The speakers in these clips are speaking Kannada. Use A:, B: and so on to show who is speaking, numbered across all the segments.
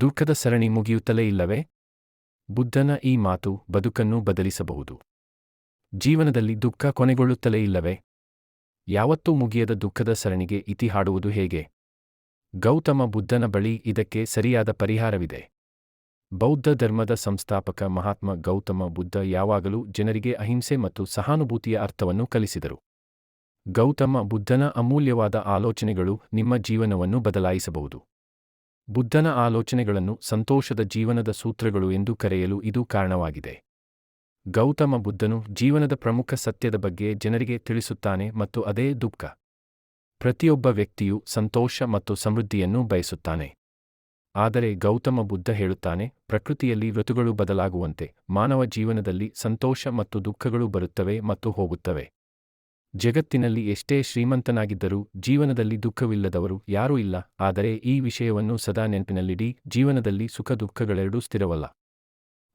A: ದುಃಖದ ಸರಣಿ ಮುಗಿಯುತ್ತಲೇ ಇಲ್ಲವೇ? ಬುದ್ಧನ ಈ ಮಾತು ಬದುಕನ್ನು ಬದಲಿಸಬಹುದು. ಜೀವನದಲ್ಲಿ ದುಃಖ ಕೊನೆಗೊಳ್ಳುತ್ತಲೇ ಇಲ್ಲವೇ? ಯಾವತ್ತೂ ಮುಗಿಯದ ದುಃಖದ ಸರಣಿಗೆ ಇತಿ ಹಾಡುವುದು ಹೇಗೆ? ಗೌತಮ ಬುದ್ಧನ ಬಳಿ ಇದಕ್ಕೆ ಸರಿಯಾದ ಪರಿಹಾರವಿದೆ. ಬೌದ್ಧ ಧರ್ಮದ ಸಂಸ್ಥಾಪಕ ಮಹಾತ್ಮ ಗೌತಮ ಬುದ್ಧ ಯಾವಾಗಲೂ ಜನರಿಗೆ ಅಹಿಂಸೆ ಮತ್ತು ಸಹಾನುಭೂತಿಯ ಅರ್ಥವನ್ನು ಕಲಿಸಿದರು. ಗೌತಮ ಬುದ್ಧನ ಅಮೂಲ್ಯವಾದ ಆಲೋಚನೆಗಳು ನಿಮ್ಮ ಜೀವನವನ್ನು ಬದಲಾಯಿಸಬಹುದು. ಬುದ್ಧನ ಆಲೋಚನೆಗಳನ್ನು ಸಂತೋಷದ ಜೀವನದ ಸೂತ್ರಗಳು ಎಂದು ಕರೆಯಲು ಇದು ಕಾರಣವಾಗಿದೆ. ಗೌತಮ ಬುದ್ಧನು ಜೀವನದ ಪ್ರಮುಖ ಸತ್ಯದ ಬಗ್ಗೆ ಜನರಿಗೆ ತಿಳಿಸುತ್ತಾನೆ ಮತ್ತು ಅದೇ ದುಃಖ. ಪ್ರತಿಯೊಬ್ಬ ವ್ಯಕ್ತಿಯು ಸಂತೋಷ ಮತ್ತು ಸಮೃದ್ಧಿಯನ್ನು ಬಯಸುತ್ತಾನೆ. ಆದರೆ ಗೌತಮ ಬುದ್ಧ ಹೇಳುತ್ತಾನೆ, ಪ್ರಕೃತಿಯಲ್ಲಿ ಋತುಗಳು ಬದಲಾಗುವಂತೆ ಮಾನವ ಜೀವನದಲ್ಲಿ ಸಂತೋಷ ಮತ್ತು ದುಃಖಗಳು ಬರುತ್ತವೆ ಮತ್ತು ಹೋಗುತ್ತವೆ. ಜಗತ್ತಿನಲ್ಲಿ ಎಷ್ಟೇ ಶ್ರೀಮಂತನಾಗಿದ್ದರೂ ಜೀವನದಲ್ಲಿ ದುಃಖವಿಲ್ಲದವರು ಯಾರೂ ಇಲ್ಲ, ಆದರೆ ಈ ವಿಷಯವನ್ನು ಸದಾ ನೆನಪಿನಲ್ಲಿಡಿ, ಜೀವನದಲ್ಲಿ ಸುಖ ದುಃಖಗಳೆರಡೂ ಸ್ಥಿರವಲ್ಲ.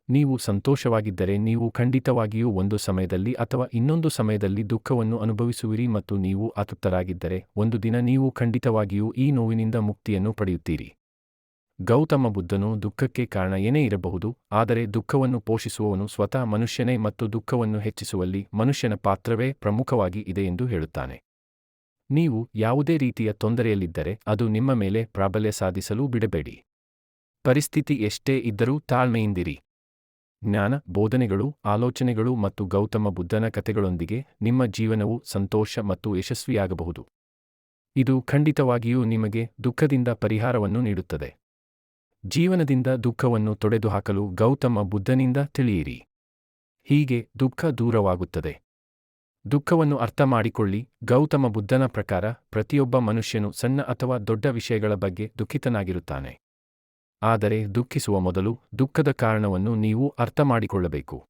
A: ನೀವು ಸಂತೋಷವಾಗಿದ್ದರೆ ನೀವು ಖಂಡಿತವಾಗಿಯೂ ಒಂದು ಸಮಯದಲ್ಲಿ ಅಥವಾ ಇನ್ನೊಂದು ಸಮಯದಲ್ಲಿ ದುಃಖವನ್ನು ಅನುಭವಿಸುವಿರಿ ಮತ್ತು ನೀವು ಅತೃಪ್ತರಾಗಿದ್ದರೆ, ಒಂದು ದಿನ ನೀವು ಖಂಡಿತವಾಗಿಯೂ ಈ ನೋವಿನಿಂದ ಮುಕ್ತಿಯನ್ನು ಪಡೆಯುತ್ತೀರಿ. ಗೌತಮ ಬುದ್ಧನು ದುಃಖಕ್ಕೆ ಕಾರಣ ಏನೇ ಇರಬಹುದು, ಆದರೆ ದುಃಖವನ್ನು ಪೋಷಿಸುವವನು ಸ್ವತಃ ಮನುಷ್ಯನೇ ಮತ್ತು ದುಃಖವನ್ನು ಹೆಚ್ಚಿಸುವಲ್ಲಿ ಮನುಷ್ಯನ ಪಾತ್ರವೇ ಪ್ರಮುಖವಾಗಿ ಇದೆ ಎಂದು ಹೇಳುತ್ತಾನೆ. ನೀವು ಯಾವುದೇ ರೀತಿಯ ತೊಂದರೆಯಲ್ಲಿದ್ದರೆ ಅದು ನಿಮ್ಮ ಮೇಲೆ ಪ್ರಾಬಲ್ಯ ಸಾಧಿಸಲು ಬಿಡಬೇಡಿ. ಪರಿಸ್ಥಿತಿ ಎಷ್ಟೇ ಇದ್ದರೂ ತಾಳ್ಮೆಯಿಂದಿರಿ. ಜ್ಞಾನ, ಬೋಧನೆಗಳು, ಆಲೋಚನೆಗಳು ಮತ್ತು ಗೌತಮ ಬುದ್ಧನ ಕಥೆಗಳೊಂದಿಗೆ ನಿಮ್ಮ ಜೀವನವು ಸಂತೋಷ ಮತ್ತು ಯಶಸ್ವಿಯಾಗಬಹುದು. ಇದು ಖಂಡಿತವಾಗಿಯೂ ನಿಮಗೆ ದುಃಖದಿಂದ ಪರಿಹಾರವನ್ನು ನೀಡುತ್ತದೆ. ಜೀವನದಿಂದ ದುಃಖವನ್ನು ತೊಡೆದುಹಾಕಲು ಗೌತಮ ಬುದ್ಧನಿಂದ ತಿಳಿಯಿರಿ. ಹೀಗೆ ದುಃಖ ದೂರವಾಗುತ್ತದೆ. ದುಃಖವನ್ನು ಅರ್ಥ ಮಾಡಿಕೊಳ್ಳಿ. ಗೌತಮ ಬುದ್ಧನ ಪ್ರಕಾರ ಪ್ರತಿಯೊಬ್ಬ ಮನುಷ್ಯನು ಸಣ್ಣ ಅಥವಾ ದೊಡ್ಡ ವಿಷಯಗಳ ಬಗ್ಗೆ ದುಃಖಿತನಾಗಿರುತ್ತಾನೆ. ಆದರೆ ದುಃಖಿಸುವ ಮೊದಲು ದುಃಖದ ಕಾರಣವನ್ನು ನೀವು ಅರ್ಥ ಮಾಡಿಕೊಳ್ಳಬೇಕು.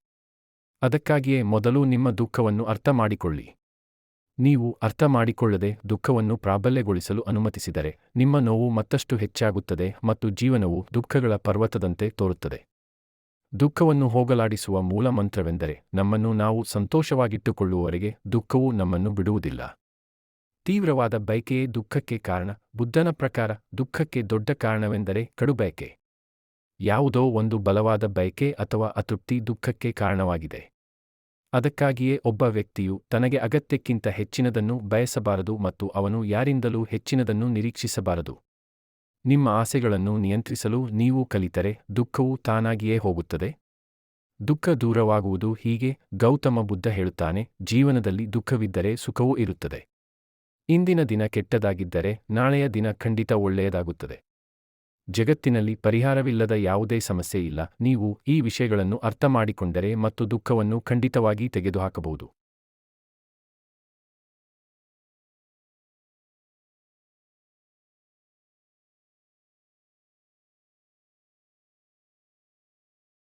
A: ಅದಕ್ಕಾಗಿಯೇ ಮೊದಲು ನಿಮ್ಮ ದುಃಖವನ್ನು ಅರ್ಥ ಮಾಡಿಕೊಳ್ಳಿ. ನೀವು ಅರ್ಥ ಮಾಡಿಕೊಳ್ಳದೆ ದುಃಖವನ್ನು ಪ್ರಾಬಲ್ಯಗೊಳಿಸಲು ಅನುಮತಿಸಿದರೆ, ನಿಮ್ಮ ನೋವು ಮತ್ತಷ್ಟು ಹೆಚ್ಚಾಗುತ್ತದೆ ಮತ್ತು ಜೀವನವು ದುಃಖಗಳ ಪರ್ವತದಂತೆ ತೋರುತ್ತದೆ. ದುಃಖವನ್ನು ಹೋಗಲಾಡಿಸುವ ಮೂಲ ಮಂತ್ರವೆಂದರೆ, ನಮ್ಮನ್ನು ನಾವು ಸಂತೋಷವಾಗಿಟ್ಟುಕೊಳ್ಳುವವರೆಗೆ ದುಃಖವು ನಮ್ಮನ್ನು ಬಿಡುವುದಿಲ್ಲ. ತೀವ್ರವಾದ ಬಯಕೆಯೇ ದುಃಖಕ್ಕೆ ಕಾರಣ, ಬುದ್ಧನ ಪ್ರಕಾರ ದುಃಖಕ್ಕೆ ದೊಡ್ಡ ಕಾರಣವೆಂದರೆ ಕಡುಬಯಕೆ ಯಾವುದೋ ಒಂದು ಬಲವಾದ ಬಯಕೆ ಅಥವಾ ಅತೃಪ್ತಿ ದುಃಖಕ್ಕೆ ಕಾರಣವಾಗಿದೆ. ಅದಕ್ಕಾಗಿಯೇ ಒಬ್ಬ ವ್ಯಕ್ತಿಯು ತನಗೆ ಅಗತ್ಯಕ್ಕಿಂತ ಹೆಚ್ಚಿನದನ್ನು ಬಯಸಬಾರದು ಮತ್ತು ಅವನು ಯಾರಿಂದಲೂ ಹೆಚ್ಚಿನದನ್ನು ನಿರೀಕ್ಷಿಸಬಾರದು. ನಿಮ್ಮ ಆಸೆಗಳನ್ನು ನಿಯಂತ್ರಿಸಲು ನೀವು ಕಲಿತರೆ ದುಃಖವು ತಾನಾಗಿಯೇ ಹೋಗುತ್ತದೆ. ದುಃಖ ದೂರವಾಗುವುದು ಹೀಗೆ ಗೌತಮ ಬುದ್ಧ ಹೇಳುತ್ತಾನೆ, ಜೀವನದಲ್ಲಿ ದುಃಖವಿದ್ದರೆ ಸುಖವೂ ಇರುತ್ತದೆ. ಇಂದಿನ ದಿನ ಕೆಟ್ಟದಾಗಿದ್ದರೆ ನಾಳೆಯ ದಿನ ಖಂಡಿತ ಒಳ್ಳೆಯದಾಗುತ್ತದೆ. ಜಗತ್ತಿನಲ್ಲಿ ಪರಿಹಾರವಿಲ್ಲದ ಯಾವುದೇ ಸಮಸ್ಯೆ ಇಲ್ಲ ನೀವು ಈ ವಿಷಯಗಳನ್ನು ಅರ್ಥ ಮಾಡಿಕೊಂಡರೆ ಮತ್ತು ದುಃಖವನ್ನು ಖಂಡಿತವಾಗಿ ತೆಗೆದುಹಾಕಬಹುದು.